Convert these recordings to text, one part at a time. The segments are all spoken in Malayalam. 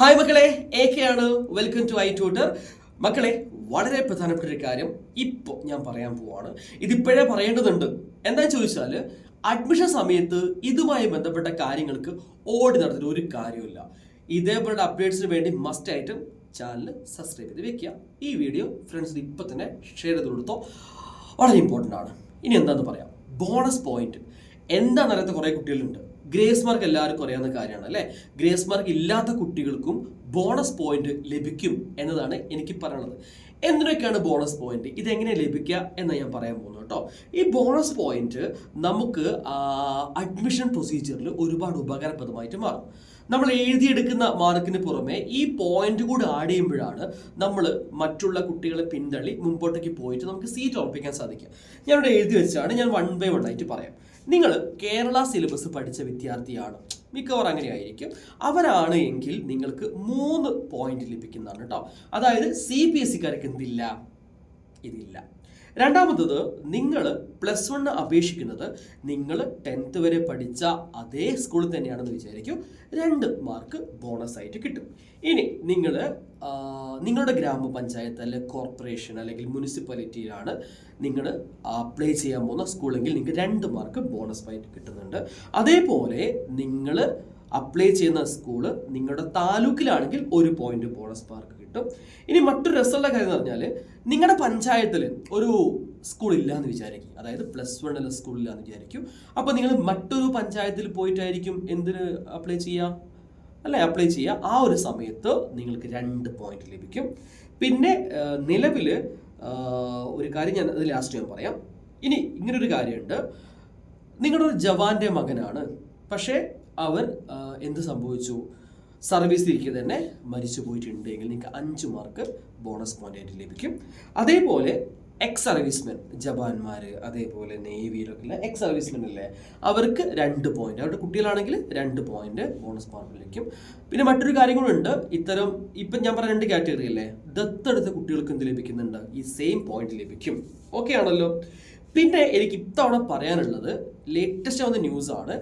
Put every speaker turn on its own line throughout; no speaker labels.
ഹായ് മക്കളെ. എ കെ ആണ്. വെൽക്കം ടു ഐ ട്യൂട്ടർ മക്കളെ വളരെ പ്രധാനപ്പെട്ട ഒരു കാര്യം ഇപ്പോൾ ഞാൻ പറയാൻ പോവാണ്. ഇതിപ്പോഴേ പറയേണ്ടതുണ്ട്. എന്താ ചോദിച്ചാൽ അഡ്മിഷൻ സമയത്ത് ഇതുമായി ബന്ധപ്പെട്ട കാര്യങ്ങൾക്ക് ഓടി നടത്തുന്ന ഒരു കാര്യമില്ല ഇതേപോലുള്ള അപ്ഡേറ്റ്സിന് വേണ്ടി മസ്റ്റ് ആയിട്ട് ചാനൽ സബ്സ്ക്രൈബ് ചെയ്ത് വെക്കുക. ഈ വീഡിയോ ഫ്രണ്ട്സിന് ഇപ്പം തന്നെ ഷെയർ ചെയ്ത് കൊടുത്തോ. വളരെ ഇമ്പോർട്ടന്റ് ആണ്. ഇനി എന്താന്ന് പറയാം. ബോണസ് പോയിന്റ് എന്താണെന്ന് അറിയാത്ത കുറേ കുട്ടികളുണ്ട്. ഗ്രേസ് മാർക്ക് എല്ലാവർക്കും അറിയാവുന്ന കാര്യമാണ് അല്ലേ? ഗ്രേസ് മാർക്ക് ഇല്ലാത്ത കുട്ടികൾക്കും ബോണസ് പോയിന്റ് ലഭിക്കും എന്നതാണ് എനിക്ക് പറയുന്നത് എന്തിനൊക്കെയാണ് ബോണസ് പോയിന്റ് ഇതെങ്ങനെ ലഭിക്കുക എന്ന് ഞാൻ പറയാൻ പോകുന്നു കേട്ടോ. ഈ ബോണസ് പോയിന്റ് നമുക്ക് അഡ്മിഷൻ പ്രൊസീജിയറിൽ ഒരുപാട് ഉപകാരപ്രദമായിട്ട് മാറും. നമ്മൾ എഴുതിയെടുക്കുന്ന മാർക്കിന് പുറമെ ഈ പോയിന്റ് കൂടി ആഡ് ചെയ്യുമ്പോഴാണ് നമ്മൾ മറ്റുള്ള കുട്ടികളെ പിന്തള്ളി മുമ്പോട്ടേക്ക് പോയിട്ട് നമുക്ക് സീറ്റ് ഉറപ്പിക്കാൻ സാധിക്കുക. ഞാനിവിടെ എഴുതി വെച്ചാണ് ഞാൻ വൺ ബൈ വൺ ആയിട്ട് പറയാം. നിങ്ങൾ കേരള സിലബസ് പഠിച്ച വിദ്യാർത്ഥിയാണ്. മിക്കവാറും അങ്ങനെയായിരിക്കും. അവരാണ് എങ്കിൽ നിങ്ങൾക്ക് മൂന്ന് പോയിന്റ് ലഭിക്കുന്നതാണ് കേട്ടോ അതായത് സി ബി എസ് സിക്കാർക്ക് എന്തില്ല? ഇതില്ല. രണ്ടാമത്തത് നിങ്ങൾ പ്ലസ് വണ്ണ് അപേക്ഷിക്കുന്നത് നിങ്ങൾ ടെൻത്ത് വരെ പഠിച്ച അതേ സ്കൂളിൽ തന്നെയാണെന്ന് വിചാരിക്കും. രണ്ട് മാർക്ക് ബോണസ് ആയിട്ട് കിട്ടും. ഇനി നിങ്ങൾ നിങ്ങളുടെ ഗ്രാമപഞ്ചായത്ത് അല്ലെങ്കിൽ കോർപ്പറേഷൻ അല്ലെങ്കിൽ മുനിസിപ്പാലിറ്റിയിലാണ് നിങ്ങൾ അപ്ലൈ ചെയ്യാൻ പോകുന്ന സ്കൂളെങ്കിൽ നിങ്ങൾക്ക് രണ്ട് മാർക്ക് ബോണസ് ആയിട്ട് കിട്ടുന്നുണ്ട്. അതേപോലെ നിങ്ങൾ അപ്ലൈ ചെയ്യുന്ന സ്കൂൾ നിങ്ങളുടെ താലൂക്കിലാണെങ്കിൽ ഒരു പോയിന്റ് ബോണസ് മാർക്ക് കിട്ടും. ഇനി മറ്റൊരു രസമുള്ള കാര്യം എന്ന് പറഞ്ഞാൽ നിങ്ങളുടെ പഞ്ചായത്തിൽ ഒരു സ്കൂൾ ഇല്ല എന്ന് വിചാരിക്കും. അതായത് പ്ലസ് വൺ അല്ല സ്കൂൾ ഇല്ല എന്ന് വിചാരിക്കും. അപ്പോൾ നിങ്ങൾ മറ്റൊരു പഞ്ചായത്തിൽ പോയിട്ടായിരിക്കും എന്തിന് അപ്ലൈ ചെയ്യുക അല്ലെ അപ്ലൈ ചെയ്യുക ആ ഒരു സമയത്ത് നിങ്ങൾക്ക് രണ്ട് പോയിന്റ് ലഭിക്കും. പിന്നെ നിലവിൽ ഒരു കാര്യം ഞാൻ അത് ലാസ്റ്റ് ഞാൻ പറയാം. ഇനി ഇങ്ങനൊരു കാര്യമുണ്ട്. നിങ്ങളുടെ ഒരു ജവാന്റെ മകനാണ്. പക്ഷേ അവർ എന്ത് സംഭവിച്ചു? സർവീസിലിരിക്കെ തന്നെ മരിച്ചു പോയിട്ടുണ്ടെങ്കിൽ നിങ്ങൾക്ക് അഞ്ച് മാർക്ക് ബോണസ് പോയിന്റ് ആയിട്ട് ലഭിക്കും. അതേപോലെ എക്സ് സർവീസ്മെൻ ജപ്പാൻമാർ അതേപോലെ നേവിയിലൊക്കെ എക്സ് സർവീസ്മെൻ അല്ലേ അവർക്ക് രണ്ട് പോയിന്റ് അവരുടെ കുട്ടികളാണെങ്കിൽ രണ്ട് പോയിന്റ് ബോണസ് പോയിന്റ് ലഭിക്കും. പിന്നെ മറ്റൊരു കാര്യം കൂടെ ഉണ്ട്. ഇത്തരം ഇപ്പം ഞാൻ പറഞ്ഞ രണ്ട് കാറ്റഗറി അല്ലേ ദത്തെടുത്ത കുട്ടികൾക്ക് എന്ത് ലഭിക്കുന്നുണ്ട്? ഈ സെയിം പോയിന്റ് ലഭിക്കും. ഓക്കെ ആണല്ലോ? പിന്നെ എനിക്ക് ഇത്തവണ പറയാനുള്ളത് ലേറ്റസ്റ്റ് ആവുന്ന ന്യൂസാണ്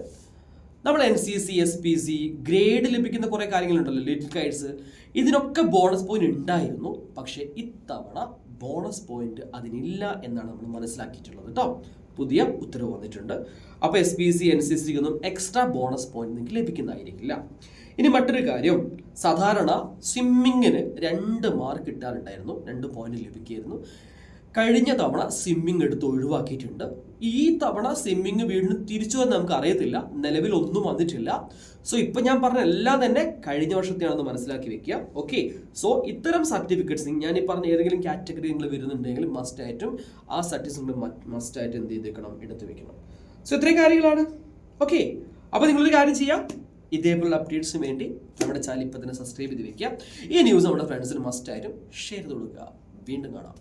നമ്മൾ N C C S P C grade ലഭിക്കുന്ന കുറേ കാര്യങ്ങളുണ്ടല്ലോ ലിറ്റിൽ കൈഡ്സ് ഇതിനൊക്കെ ബോണസ് പോയിന്റ് ഉണ്ടായിരുന്നു. പക്ഷേ ഇത്തവണ ബോണസ് പോയിന്റ് അതിനില്ല എന്നാണ് നമ്മൾ മനസ്സിലാക്കിയിട്ടുള്ളത് കേട്ടോ പുതിയ ഉത്തരവ് വന്നിട്ടുണ്ട്. അപ്പോൾ S P C N C സിക്കൊന്നും extra bonus point നിങ്ങൾക്ക് ലഭിക്കുന്നതായിരിക്കില്ല. ഇനി മറ്റൊരു കാര്യം. സാധാരണ സ്വിമ്മിങ്ങിന് രണ്ട് മാർക്ക് കിട്ടാറുണ്ടായിരുന്നു. രണ്ട് പോയിന്റ് ലഭിക്കുമായിരുന്നു കഴിഞ്ഞ തവണ സിമ്മിങ് എടുത്ത് ഒഴിവാക്കിയിട്ടുണ്ട്. ഈ തവണ സിമ്മിങ് വീണ്ടും തിരിച്ചു വന്ന് നമുക്ക് അറിയത്തില്ല. നിലവിൽ ഒന്നും വന്നിട്ടില്ല. സോ ഇപ്പം ഞാൻ പറഞ്ഞ എല്ലാം തന്നെ കഴിഞ്ഞ വർഷത്തെയാണെന്ന് മനസ്സിലാക്കി വെക്കുക. ഓക്കെ സോ ഇത്തരം സർട്ടിഫിക്കറ്റ്സ് ഞാൻ ഈ പറഞ്ഞ ഏതെങ്കിലും കാറ്റഗറി നിങ്ങൾ വരുന്നുണ്ടെങ്കിൽ മസ്റ്റ് ആയിട്ടും ആ സർട്ടിഫിക്കറ്റ് മസ്റ്റ് ആയിട്ട് എന്ത് ചെയ്തേക്കണം? എടുത്ത് വെക്കണം. സോ ഇത്രയും കാര്യങ്ങളാണ്. ഓക്കെ അപ്പോൾ നിങ്ങളൊരു കാര്യം ചെയ്യാം. ഇതേപോലുള്ള അപ്ഡേറ്റ്സിന് വേണ്ടി നമ്മുടെ ചാനൽ ഇപ്പം തന്നെ സബ്സ്ക്രൈബ് ചെയ്ത് വെക്കുക. ഈ ന്യൂസ് നമ്മുടെ ഫ്രണ്ട്സിന് മസ്റ്റ് ആയിട്ടും ഷെയർ ചെയ്ത് കൊടുക്കുക. വീണ്ടും കാണാം.